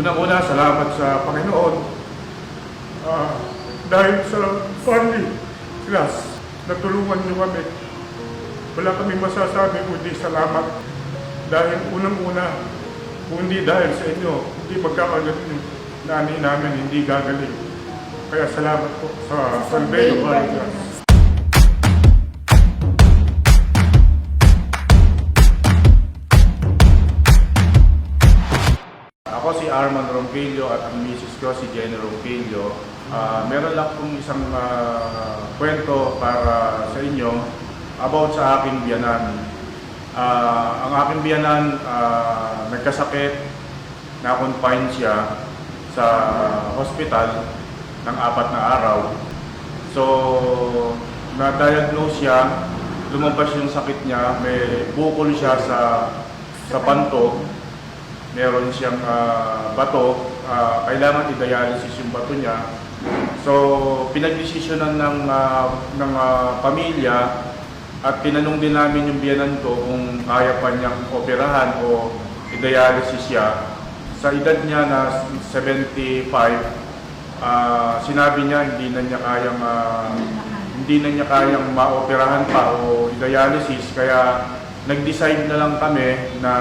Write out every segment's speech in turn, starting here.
Unang-una, salamat sa Panginoon. Ah, dahil sa family class, natulungan niyo kami. Wala kami masasabi kundi salamat. Dahil unang-una, kung hindi dahil sa inyo, hindi magkakagaling yung nanay namin, hindi gagaling. Kaya salamat po sa Salvedo Caritas. Ako Rompilio at ang misis ko si Jenny Rompilio. Ah, meron lang pong isang ah, kwento para sa inyo about sa aking biyanan. Ah, ang aking biyanan ah, nagkasakit, na-confine siya sa hospital ng apat na araw. So, na-diagnose siya, lumabas yung sakit niya, may bukol siya sa sa panto, meron siyang ah, bato, ah, kailangan i-dialysis yung bato niya. So, pinagdesisyonan ng, ah, ng ah, pamilya at tinanong din namin yung biyanan ko kung kaya pa niyang operahan o i-dialysis siya. Sa edad niya na 75, ah, sinabi niya hindi na niya kayang ah, hindi na niya kayang maoperahan pa o i-dialysis kaya nag-decide na lang kami na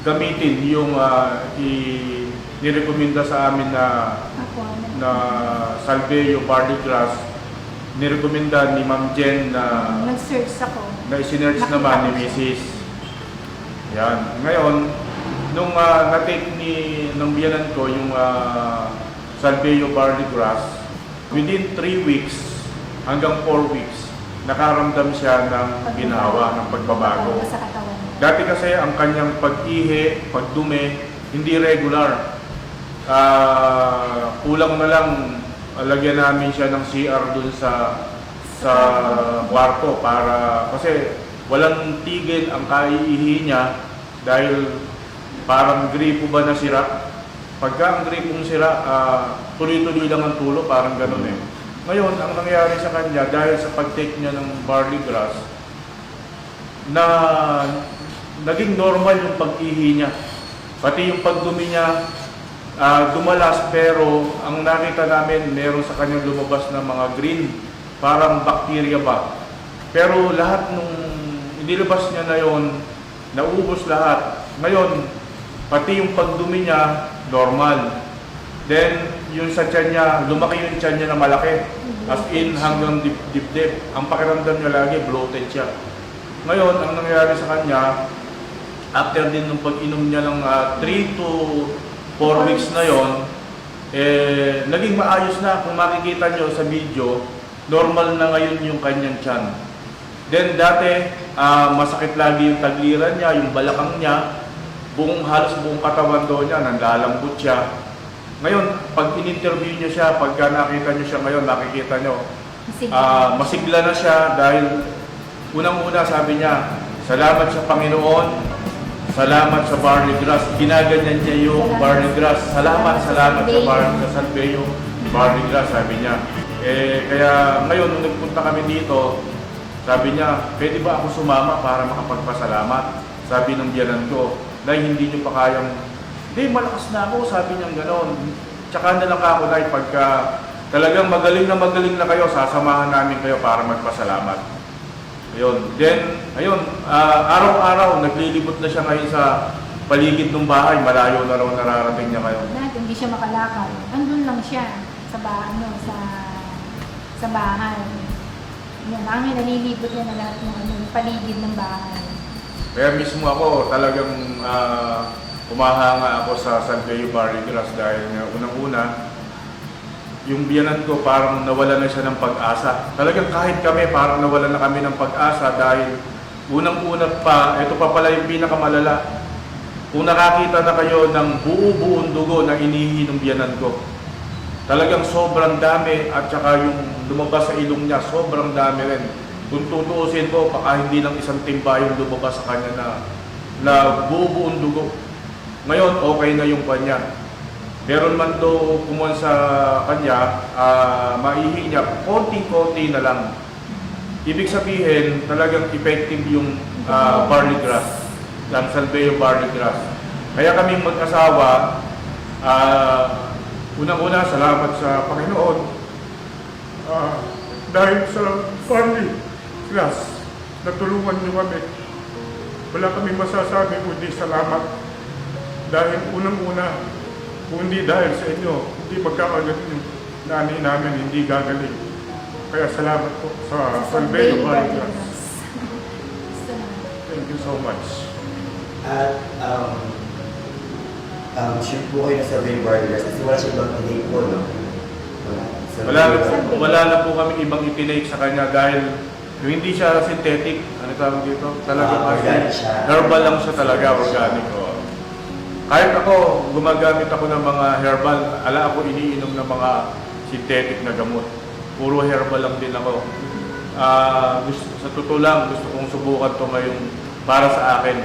gamitin yung uh, i- nirekomenda sa amin na Ako, na Salveyo Barley Grass nirekomenda ni Ma'am Jen na nag-search ako. na isinerge naman ni Mrs. Yan. Ngayon, nung uh, na-take ni ng biyanan ko yung uh, Salveyo Barley Grass, within 3 weeks hanggang 4 weeks, nakaramdam siya ng ginawa, ng pagbabago. Sa katawan. Dati kasi ang kanyang pag-ihi, pagdumi, hindi regular. Ah, kulang na lang lagyan namin siya ng CR dun sa sa kwarto para kasi walang tigil ang kaiihi niya dahil parang gripo ba na sira. Pagka ang gripong sira, ah, tuloy-tuloy lang ang tulo, parang ganun eh. Ngayon, ang nangyari sa kanya dahil sa pag-take niya ng barley grass, na naging normal yung pag-ihi niya. Pati yung pagdumi niya, ah, dumalas pero ang nakita namin meron sa kanyang lumabas na mga green, parang bacteria ba. Pero lahat nung inilabas niya na yon, naubos lahat. Ngayon, pati yung pagdumi niya, normal. Then, yung sa tiyan niya, lumaki yung tiyan niya na malaki. As in, hanggang dip, dip-dip. Ang pakiramdam niya lagi, bloated siya. Ngayon, ang nangyayari sa kanya, after din ng pag-inom niya ng 3 to 4 weeks na yon, eh, naging maayos na. Kung makikita nyo sa video, normal na ngayon yung kanyang tiyan. Then dati, ah, masakit lagi yung tagliran niya, yung balakang niya, buong halos buong katawan daw niya, nanlalambot siya. Ngayon, pag in-interview niyo siya, pagka nakita niyo siya ngayon, nakikita niyo, Sige. Ah, masigla na siya dahil unang-una sabi niya, salamat sa Panginoon, salamat sa barley grass. Ginaganyan niya yung barley grass. Salamat, salamat sa barley grass. Salveyo, barley grass, sabi niya. Eh, kaya ngayon, nung nagpunta kami dito, sabi niya, pwede ba ako sumama para makapagpasalamat? Sabi ng biyanan ko, dahil hindi niyo pa kayang, hindi, malakas na ako, sabi niya gano'n. Tsaka na lang ako, dahil pagka talagang magaling na magaling na kayo, sasamahan namin kayo para magpasalamat. Ayun. Then, ayun, ah, araw-araw, naglilibot na siya ngayon sa paligid ng bahay. Malayo na raw nararating niya ngayon. Dati hindi siya makalakad. Andun lang siya sa ba ano, sa sa bahay. Yan, kami nalilibot niya na lahat ng ano, paligid ng bahay. Kaya mismo ako, talagang ah, umahanga ako sa San Pedro Barley Grass dahil nga unang-una, yung biyanan ko parang nawala na siya ng pag-asa. Talagang kahit kami, parang nawala na kami ng pag-asa dahil unang-una pa, ito pa pala yung pinakamalala. Kung nakakita na kayo ng buo-buong dugo na inihi ng biyanan ko, talagang sobrang dami at saka yung lumabas sa ilong niya, sobrang dami rin. Kung tutuusin ko, baka hindi lang isang timba yung lumabas sa kanya na, na buo-buong dugo. Ngayon, okay na yung kanya. Meron man do kumuha sa kanya, ah, maihi niya, konti-konti na lang. Ibig sabihin, talagang effective yung ah, barley grass, ang Salveo barley grass. Kaya kaming mag-asawa, Ah, unang-una, salamat sa Panginoon. Ah, dahil sa family class, natulungan niyo kami. Wala kami masasabi kundi salamat. Dahil unang-una, kung hindi dahil sa inyo, hindi magkakagaling yung nanay namin, hindi gagaling. Kaya salamat po sa Salvedo na. Thank you so much. At um, um, sure po kayo sa Survey Burgers kasi wala siya ibang tinake po, no? Wala. Wala na, po, wala na po kami ibang itinake sa kanya dahil yung hindi siya synthetic, ano tawag dito? Talaga Ah, kasi organic siya. herbal lang siya talaga, organic. Kahit ako, gumagamit ako ng mga herbal, ala ako iniinom ng mga synthetic na gamot. Puro herbal lang din ako. Ah, gusto, sa totoo lang, gusto kong subukan to ngayong para sa akin.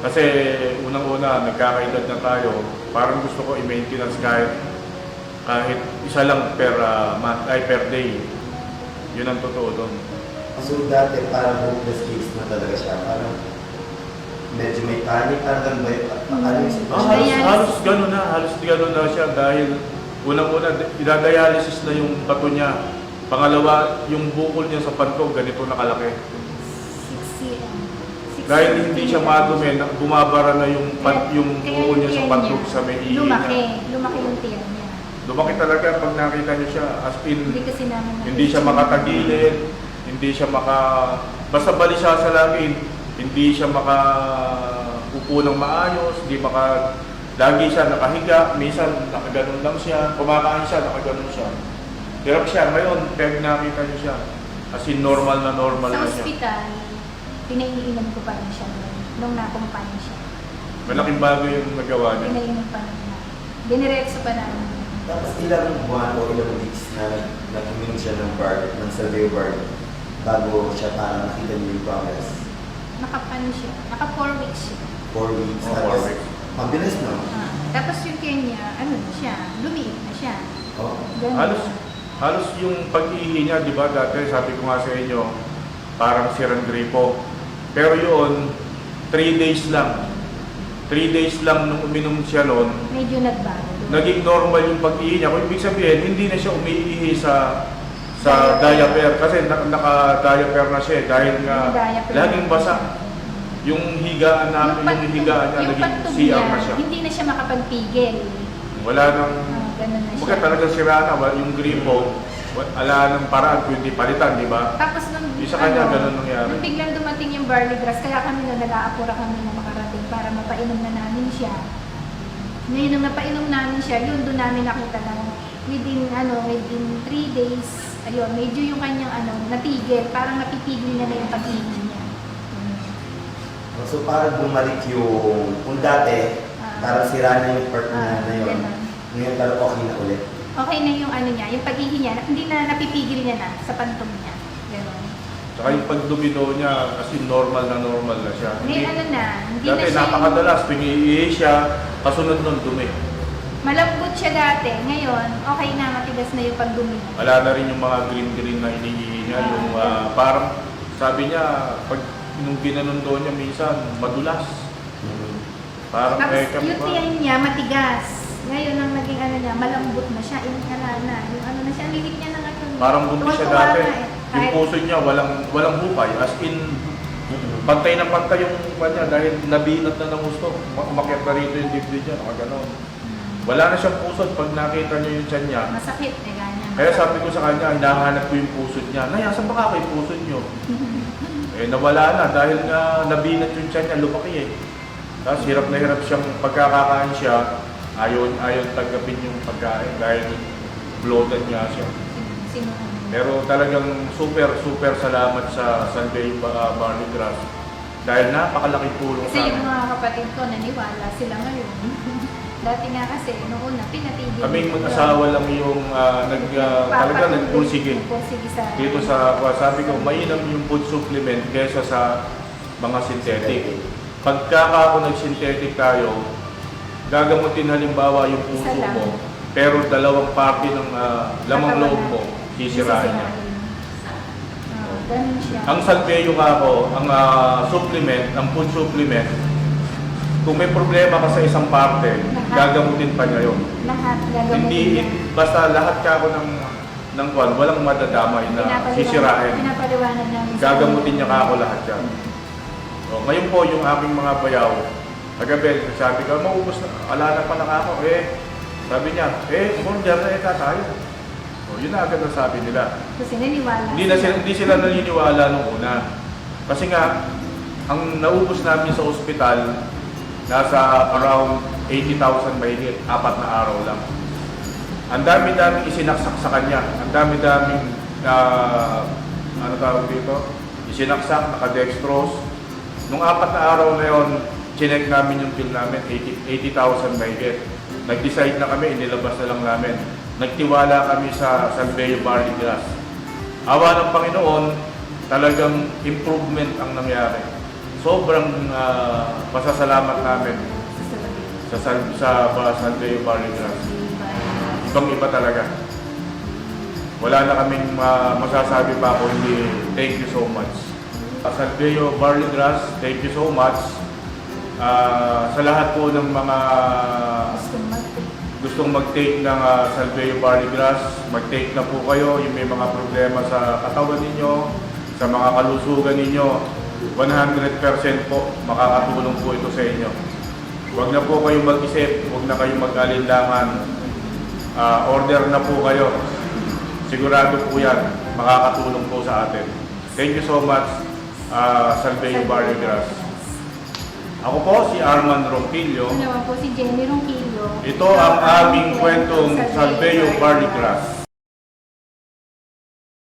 Kasi unang-una, nagkakaedad na tayo, parang gusto ko i-maintenance kahit kahit isa lang per ah, month, ay per day. Yun ang totoo doon. So dati parang hopeless case na talaga siya. Parang medyo may panic. Parang ba yun? Yung Ah, sitwasyon? halos, halos gano'n na, halos gano'n na siya dahil unang-una, idadialysis na yung bato niya. Pangalawa, yung bukol niya sa pantog, ganito nakalaki. 6 cm. Six Dahil hindi siya madumi, na- bumabara na yung, pan, yung bukol niya sa pantog sa may ihi Lumaki. niya. Lumaki yung tiyan niya. Lumaki talaga pag nakita niyo siya, as in, Hindi kasi namin hindi siya makatagilid, hindi siya maka... Basta bali siya sa langit, hindi siya maka upo ng maayos, hindi maka... Lagi siya nakahiga, minsan nakaganon lang siya, kumakain siya, nakaganon siya. Hirap siya, ngayon, pag nakita niyo siya, as in normal na normal Sa na siya. ospital, pinaiinom ko pa rin siya nung nakumpanya siya. Malaking bago yung nagawa niya. Pinaiinom pa rin na. Diniretso pa namin. Tapos ilang buwan o ilang weeks na nag-immune siya ng bar, ng survey bar bago siya parang nakita niyo yung progress. Nakapano siya. Naka 4 weeks siya. Four weeks. Oh, tapos, four weeks. Mabilis, no? Ah, tapos yung kanya, ano na siya, lumiit na siya. Oo. Ganun. Halos, halos yung pag-ihi niya, di ba, dati sabi ko nga sa inyo, parang sirang gripo. Pero yun, 3 days lang. 3 days lang nung uminom siya noon, Medyo nagbago. naging normal yung pag-ihi niya. Kung ibig sabihin, hindi na siya umiihi sa sa diaper kasi na, naka-diaper na siya eh, dahil nga diaper. laging basa. Yung higaan namin, yung, pantog- higaan niya, yung naging CR niya, na siya. hindi na siya makapagpigil. Wala nang Ah, ganun na Kumbaga siya. talaga sira na wa- yung gripo, wa- ala ng paraan kundi palitan, di ba? Tapos nung, ano, Yung sa kanya, ganun nangyari. nung biglang dumating yung barley grass, kaya kami nung nag-aapura kami na makarating para mapainom na namin siya. Ngayon, nung napainom namin siya, yun doon namin nakita na within, ano, within 3 days, ayun, medyo yung kanyang, ano, natigil, parang napipigil na na yung pag-ihi niya. Mm. So parang bumalik yung, kung dati, Ah. parang sira na yung part na, Ah, na yun. ganun. Ngayon parang okay na ulit. Okay na yung ano niya, yung pag-ihi niya, hindi na napipigil niya na sa pantong niya. Ganun. Saka yung pagdumino niya, kasi normal na normal na siya. May ano na, hindi na dati siya yung- napakadalas, tuwing iihi siya, kasunod nun dumi. Malambot siya dati. Ngayon, okay na, matigas na yung pagdumi. Wala na rin yung mga green-green na iniihi niya. Ah, yung yeah. ah, parang, sabi niya, pag nung ginanon doon niya minsan, madulas. Parang Tapos eh, kami yung tiyan niya, matigas. Ngayon, ang naging ano niya, malambot na siya. Inhala na. Yung ano na siya, ang lilit niya ng ano. Parang buntis siya dati. na eh. Yung puso niya, walang walang hukay. As in, Pantay na pantay yung kanya dahil nabinat na ng gusto. Umakyat na rito yung dibdib niya, nakaganon. Wala na siyang pusod pag nakita niyo yung tiyan niya. Masakit eh, ganyan. Kaya sabi ko sa kanya, hinahanap ko yung pusod niya. Nay, asan ba ka kay pusod niyo? eh nawala na dahil nga nabinat yung tiyan niya, lumaki eh. Tapos hirap na hirap siyang pagkakakain siya, ayaw, ayaw tanggapin yung pagkain dahil bloated niya siya. Pero talagang super, super salamat sa Sunday uh, Barley Grass. Dahil napakalaking tulong sa Kasi yung amin. mga kapatid ko, naniwala sila ngayon. Dati nga kasi, noong una, pinatigil. Kaming mag-asawa lang yung uh, nag, uh, talaga. Nagpursige sa... Dito sa, uh, sabi ko, mainam yung food supplement kesa sa mga synthetic. Pagka ako nag-synthetic tayo, gagamutin halimbawa yung puso mo, pero dalawang parte ng uh, lamang loob mo, natin. sisirain niya. Ang salveyo nga ako, ang ah, supplement, ang food supplement, kung may problema ka sa isang parte, Lahat. gagamutin pa niya yun. Lahat gagawin Hindi, niya. basta lahat ka ako ng, ng kwan, walang madadamay na sisirain. Pinapaliwanag sa Gagamutin niya ka ako lahat yan. O, ngayon po, yung aking mga bayaw, kagabi, sabi ko, maubos na, alala pa na ako. Eh, sabi niya, eh, umorder na ita tayo. O, yun na agad ang sabi nila. Kasi naniniwala. Hindi, na sila, hindi sila naniniwala nung una. Kasi nga, ang naubos namin sa ospital, nasa around 80,000 mahigit, apat na araw lang. Ang dami-daming isinaksak sa kanya. Ang dami-daming na, ano tawag dito? Isinaksak, naka-dextrose. Nung apat na araw na yon, chinek namin yung bill namin, 80 80,000 mahigit. Nag-decide na kami, inilabas na lang namin. Nagtiwala kami sa Salveyo Barley Grass. Awa ng Panginoon, talagang improvement ang nangyari. Sobrang ah, pasasalamat namin sa, Sal- sa, sa Salveyo Barley Grass. Ibang iba talaga. Wala na kaming ah, masasabi pa kundi thank you so much. Sa Salveyo Barley Grass, thank you so much. Ah, sa lahat po ng mga gustong mag-take ng uh, Salveyo Barley Grass, mag-take na po kayo. Yung may mga problema sa katawan ninyo, sa mga kalusugan ninyo, 100% po makakatulong po ito sa inyo. Huwag na po kayong mag-isip, huwag na kayong mag-alinlangan. Ah, order na po kayo. Sigurado po yan, makakatulong po sa atin. Thank you so much, ah, Salveyo Barley Grass. Ako po si Arman Ronquillo. Ano po si Jenny Ronquillo. Ito ang aming kwentong Salveyo Barley Grass.